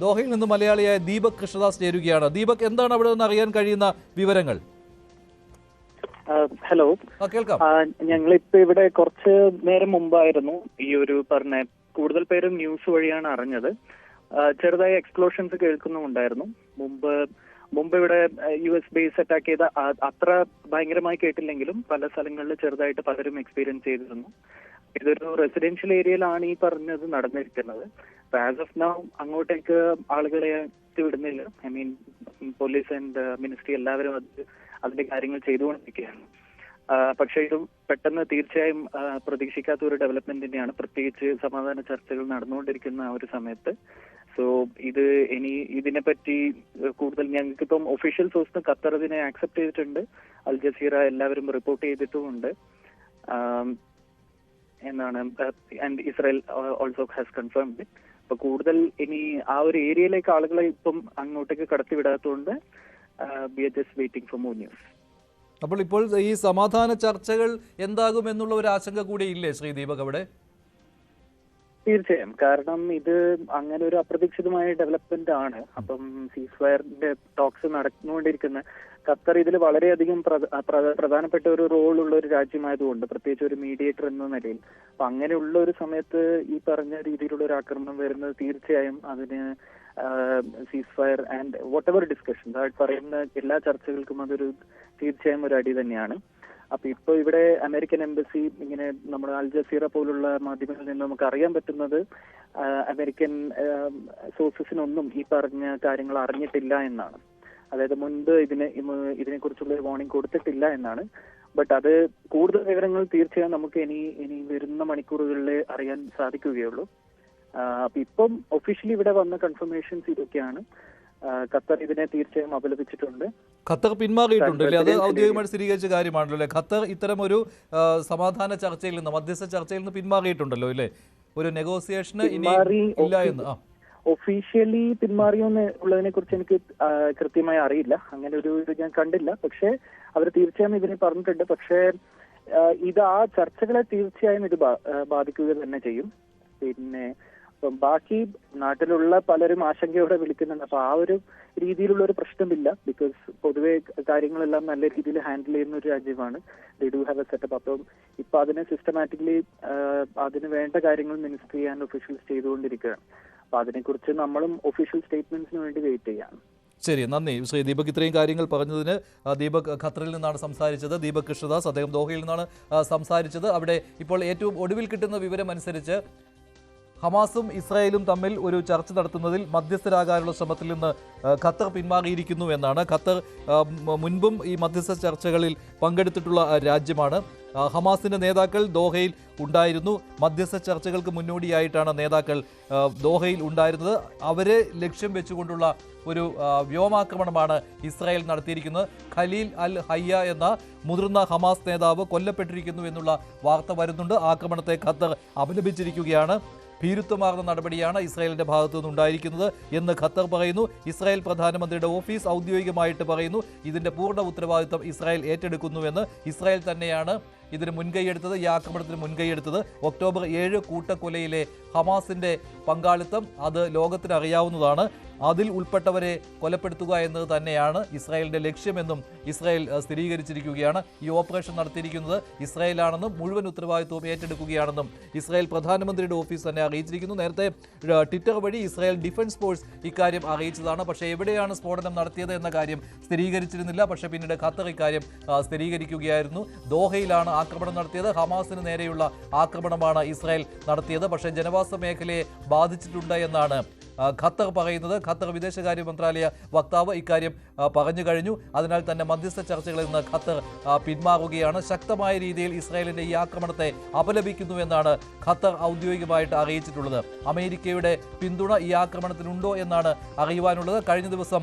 ദോഹയിൽ നിന്ന് മലയാളിയായ ദീപക് കൃഷ്ണദാസ് ചേരുകയാണ്. ദീപക് എന്താണ് അവിടെ നിന്ന് അറിയാൻ കഴിയുന്ന വിവരങ്ങൾ? ഹലോ. കേൾക്കാം. ഞങ്ങൾ ഞങ്ങളിപ്പോ ഇവിടെ കുറച്ച് നേരം മുമ്പായിരുന്നു ഈ ഒരു പറഞ്ഞ കൂടുതൽ പേരും ന്യൂസ് വഴിയാണ് അറിഞ്ഞത്. ചെറുതായി എക്സ്പ്ലോഷൻസ് കേൾക്കുന്നുണ്ടായിരുന്നു മുമ്പ് മുമ്പ് ഇവിടെ യു എസ് ബേസ് അറ്റാക്ക് ചെയ്ത അത്ര ഭയങ്കരമായി കേട്ടില്ലെങ്കിലും പല സ്ഥലങ്ങളിൽ ചെറുതായിട്ട് പലരും എക്സ്പീരിയൻസ് ചെയ്തിരുന്നു. ഇതൊരു റെസിഡൻഷ്യൽ ഏരിയയിലാണ് ഈ പറഞ്ഞത് നടന്നിരിക്കുന്നത്. ആസ് ഓഫ് നൗ അങ്ങോട്ടേക്ക് ആളുകളെ വിടുന്നില്ല I mean police and ministry എല്ലാവരും അത് അതിന്റെ കാര്യങ്ങൾ ചെയ്തുകൊണ്ടിരിക്കുകയാണ്. പക്ഷേ ഇത് പെട്ടെന്ന് തീർച്ചയായും പ്രതീക്ഷിക്കാത്ത ഒരു ഡെവലപ്മെന്റ് തന്നെയാണ് പ്രത്യേകിച്ച് സമാധാന ചർച്ചകൾ നടന്നുകൊണ്ടിരിക്കുന്ന ആ ഒരു സമയത്ത്. സോ ഇത് ഇനി ഇതിനെപ്പറ്റി കൂടുതൽ ഞങ്ങൾക്കിപ്പം ഒഫീഷ്യൽ സോഴ്സ് ഖത്തർ ഇതിനെ ആക്സെപ്റ്റ് ചെയ്തിട്ടുണ്ട്. അൽ ജസീറ എല്ലാവരും റിപ്പോർട്ട് ചെയ്തിട്ടുമുണ്ട്. എന്നാണ് and Israel also has confirmed അപ്പൊ കൂടുതൽ ഇനി ആ ഒരു ഏരിയയിലേക്ക് ആളുകളെ ഇപ്പം അങ്ങോട്ടേക്ക് കടത്തിവിടാത്തതുകൊണ്ട് B H S waiting for more news അപ്പോൾ ഇപ്പോൾ ഈ സമാധാന ചർച്ചകൾ എന്താകും എന്നുള്ള ഒരു ആശങ്ക കൂടി ഇല്ലേ ശ്രീ ദീപക് അവിടെ? തീർച്ചയായും. കാരണം ഇത് അങ്ങനെ ഒരു അപ്രതീക്ഷിതമായ ഡെവലപ്മെന്റ് ആണ്. അപ്പം സീസ് ഫയറിന്റെ ടോക്സ് നടന്നുകൊണ്ടിരിക്കുന്ന ഖത്തർ ഇതിൽ വളരെയധികം പ്രധ- പ്രധാനപ്പെട്ട ഒരു റോൾ ഉള്ള ഒരു രാജ്യമായതുകൊണ്ട് പ്രത്യേകിച്ച് ഒരു മീഡിയേറ്റർ എന്ന നിലയിൽ. അപ്പൊ അങ്ങനെയുള്ള ഒരു സമയത്ത് ഈ പറഞ്ഞ രീതിയിലുള്ള ഒരു ആക്രമണം വരുന്നത് തീർച്ചയായും അതിന് ceasefire and whatever discussion പറയുന്ന എല്ലാ ചർച്ചകൾക്കും അതൊരു തീർച്ചയായും ഒരു അടി തന്നെയാണ്. അപ്പൊ ഇപ്പൊ ഇവിടെ അമേരിക്കൻ എംബസി ഇങ്ങനെ നമ്മുടെ അൽ ജസീറ പോലുള്ള മാധ്യമങ്ങളിൽ നിന്ന് നമുക്ക് അറിയാൻ പറ്റുന്നത് അമേരിക്കൻ സോഴ്സസിനൊന്നും ഈ പറഞ്ഞ കാര്യങ്ങൾ അറിഞ്ഞിട്ടില്ല എന്നാണ്. അതായത് മുൻപ് ഇതിനെ ഇതിനെ കുറിച്ചുള്ള ഒരു വാർണിംഗ് കൊടുത്തിട്ടില്ല എന്നാണ്. ബട്ട് അത് കൂടുതൽ വിവരങ്ങൾ തീർച്ചയായും നമുക്ക് ഇനി ഇനി വരുന്ന മണിക്കൂറുകളിൽ അറിയാൻ സാധിക്കുകയുള്ളൂ. അപ്പൊ ഇപ്പം ഒഫീഷ്യലി ഇവിടെ വന്ന കൺഫർമേഷൻസ് ഇതൊക്കെയാണ്. ഖത്തർ ഇതിനെ തീർച്ചയായും അപലപിച്ചിട്ടുണ്ട്. ഖത്തർ പിന്മാറിയിട്ടുണ്ട് അല്ലേ? അത് ഔദ്യോഗികമായിട്ട് ഔദ്യോഗികമായി സ്ഥിരീകരിച്ച കാര്യമാണല്ലോ അല്ലേ? ഖത്തർ ഇത്തരം ഒരു സമാധാന ചർച്ചയിൽ നിന്ന് മധ്യസ്ഥ ചർച്ചയിൽ നിന്ന് പിന്മാറിയിട്ടുണ്ടല്ലോ അല്ലേ? ഒരു നെഗോസിയേഷന് ഇനി ഇല്ല എന്ന് ആ. ഒഫീഷ്യലി പിന്മാറിയോ എന്ന് ഉള്ളതിനെ കുറിച്ച് എനിക്ക് കൃത്യമായി അറിയില്ല. അങ്ങനെ ഒരു ഇത് ഞാൻ കണ്ടില്ല. പക്ഷേ അവർ തീർച്ചയായും ഇതിനെ പറഞ്ഞിട്ടുണ്ട്. പക്ഷേ ഇത് ആ ചർച്ചകളെ തീർച്ചയായും ഇത് ബാധിക്കുക തന്നെ ചെയ്യും. പിന്നെ ഇപ്പം ബാക്കി നാട്ടിലുള്ള പലരും ആശങ്കയോടെ വിളിക്കുന്നുണ്ട്. അപ്പൊ ആ ഒരു രീതിയിലുള്ള ഒരു പ്രശ്നമില്ല. ബിക്കോസ് പൊതുവെ കാര്യങ്ങളെല്ലാം നല്ല രീതിയിൽ ഹാൻഡിൽ ചെയ്യുന്ന ഒരു രാജ്യമാണ്. They do have a setup അപ്പം ഇപ്പൊ അതിനെ സിസ്റ്റമാറ്റിക്കലി അതിന് വേണ്ട കാര്യങ്ങൾ മിനിസ്ട്രി ചെയ്യാൻ ഒഫീഷ്യൽസ് ചെയ്തുകൊണ്ടിരിക്കുകയാണ്. അപ്പൊ അതിനെക്കുറിച്ച് നമ്മളും ഒഫീഷ്യൽ സ്റ്റേറ്റ്മെന്റ്സിന് വേണ്ടി വെയിറ്റ് ചെയ്യാണ് ശരി നന്ദി. ശ്രീ ദീപക് ഇത്രയും കാര്യങ്ങൾ പറഞ്ഞതിന് ദീപക് ഖത്തറിൽ നിന്നാണ് സംസാരിച്ചത്. ദീപക് കൃഷ്ണദാസ് അദ്ദേഹം ദോഹയിൽ നിന്നാണ് സംസാരിച്ചത്. അവിടെ ഇപ്പോൾ ഏറ്റവും ഒടുവിൽ കിട്ടുന്ന വിവരം അനുസരിച്ച് ഹമാസും ഇസ്രായേലും തമ്മിൽ ഒരു ചർച്ച നടത്തുന്നതിൽ മധ്യസ്ഥരാകാനുള്ള ശ്രമത്തിൽ നിന്ന് ഖത്തർ പിന്മാറിയിരിക്കുന്നു എന്നാണ്. ഖത്തർ മുൻപും ഈ മധ്യസ്ഥ ചർച്ചകളിൽ പങ്കെടുത്തിട്ടുള്ള രാജ്യമാണ്. ഹമാസിന്റെ നേതാക്കൾ ദോഹയിൽ ഉണ്ടായിരുന്നു. മധ്യസ്ഥ ചർച്ചകൾക്ക് മുന്നോടിയായിട്ടാണ് നേതാക്കൾ ദോഹയിൽ ഉണ്ടായിരുന്നത്. അവരെ ലക്ഷ്യം വെച്ചുകൊണ്ടുള്ള ഒരു വ്യോമാക്രമണമാണ് ഇസ്രായേൽ നടത്തിയിരിക്കുന്നത്. ഖലീൽ അൽ ഹയ്യ എന്ന മുതിർന്ന ഹമാസ് നേതാവ് കൊല്ലപ്പെട്ടിരിക്കുന്നു എന്നുള്ള വാർത്ത വരുന്നുണ്ട്. ആക്രമണത്തെ ഖത്തർ അപലപിച്ചിരിക്കുകയാണ്. ഭീരുത്വമാർന്ന നടപടിയാണ് ഇസ്രായേലിന്റെ ഭാഗത്തു നിന്നുണ്ടായിരിക്കുന്നത് എന്ന് ഖത്തർ പറയുന്നു. ഇസ്രായേൽ പ്രധാനമന്ത്രിയുടെ ഓഫീസ് ഔദ്യോഗികമായിട്ട് പറയുന്നു. ഇതിന്റെ പൂർണ ഉത്തരവാദിത്തം ഇസ്രായേൽ ഏറ്റെടുക്കുന്നുവെന്ന്. ഇസ്രായേൽ തന്നെയാണ് ഇതിന് മുൻകൈയെടുത്തത് ഈ ആക്രമണത്തിന് മുൻകൈയെടുത്തത് ഒക്ടോബർ ഏഴ് കൂട്ടക്കൊലയിലെ ഹമാസിന്റെ പങ്കാളിത്തം അത് ലോകത്തിന് അറിയാവുന്നതാണ്. അതിൽ ഉൾപ്പെട്ടവരെ കൊലപ്പെടുത്തുക എന്നത് തന്നെയാണ് ഇസ്രായേലിന്റെ ലക്ഷ്യമെന്നും ഇസ്രായേൽ സ്ഥിരീകരിച്ചിരിക്കുകയാണ്. ഈ ഓപ്പറേഷൻ നടത്തിയിരിക്കുന്നത് ഇസ്രായേലാണെന്നും മുഴുവൻ ഉത്തരവാദിത്വവും ഏറ്റെടുക്കുകയാണെന്നും ഇസ്രായേൽ പ്രധാനമന്ത്രിയുടെ ഓഫീസ് തന്നെ അറിയിച്ചിരിക്കുന്നു. നേരത്തെ ട്വിറ്റർ വഴി ഇസ്രായേൽ ഡിഫൻസ് ഫോഴ്സ് ഇക്കാര്യം അറിയിച്ചതാണ്. പക്ഷേ എവിടെയാണ് സ്ഫോടനം നടത്തിയത് എന്ന കാര്യം സ്ഥിരീകരിച്ചിരുന്നില്ല. പക്ഷേ പിന്നീട് ഖത്തർ ഇക്കാര്യം സ്ഥിരീകരിക്കുകയായിരുന്നു. ദോഹയിലാണ് ആക്രമണം നടത്തിയത്. ഹമാസിന് നേരെയുള്ള ആക്രമണമാണ് ഇസ്രായേൽ നടത്തിയത്. പക്ഷേ ജനവാസ മേഖലയെ ബാധിച്ചിട്ടുണ്ട് എന്നാണ് ഖത്തർ പറയുന്നത് ഖത്തർ വിദേശകാര്യ മന്ത്രാലയ വക്താവ് ഇക്കാര്യം പറഞ്ഞു കഴിഞ്ഞു. അതിനാൽ തന്നെ മധ്യസ്ഥ ചർച്ചകളിൽ നിന്ന് ഖത്തർ പിന്മാറുകയാണ്. ശക്തമായ രീതിയിൽ ഇസ്രായേലിന്റെ ഈ ആക്രമണത്തെ അപലപിക്കുന്നു എന്നാണ് ഖത്തർ ഔദ്യോഗികമായിട്ട് അറിയിച്ചിട്ടുള്ളത്. അമേരിക്കയുടെ പിന്തുണ ഈ ആക്രമണത്തിനുണ്ടോ എന്നാണ് അറിയുവാനുള്ളത്. കഴിഞ്ഞ ദിവസം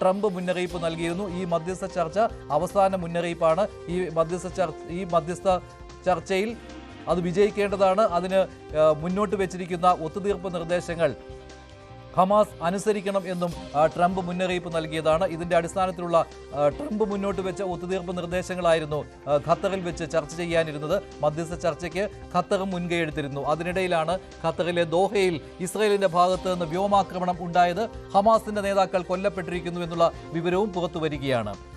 ട്രംപ് മുന്നറിയിപ്പ് നൽകിയിരുന്നു. ഈ മധ്യസ്ഥ ചർച്ച അവസാന മുന്നറിയിപ്പാണ്. ഈ മധ്യസ്ഥ ചർച്ച ഈ മധ്യസ്ഥ ചർച്ചയിൽ അത് വിജയിക്കേണ്ടതാണ്. അതിന് മുന്നോട്ട് വെച്ചിരിക്കുന്ന ഒത്തുതീർപ്പ് നിർദ്ദേശങ്ങൾ ഹമാസ് അനുസരിക്കണം എന്നും ട്രംപ് മുന്നറിയിപ്പ് നൽകിയതാണ്. ഇതിന്റെ അടിസ്ഥാനത്തിലുള്ള ട്രംപ് മുന്നോട്ട് വെച്ച ഒത്തുതീർപ്പ് നിർദ്ദേശങ്ങളായിരുന്നു ഖത്തറിൽ വെച്ച് ചർച്ച ചെയ്യാനിരുന്നത്. മധ്യസ്ഥ ചർച്ചയ്ക്ക് ഖത്തർ മുൻകൈ അതിനിടയിലാണ് ഖത്തറിലെ ദോഹയിൽ ഇസ്രയേലിന്റെ ഭാഗത്ത് നിന്ന് വ്യോമാക്രമണം ഉണ്ടായത്. ഹമാസിന്റെ നേതാക്കൾ കൊല്ലപ്പെട്ടിരിക്കുന്നു എന്നുള്ള വിവരവും പുറത്തു വരികയാണ്.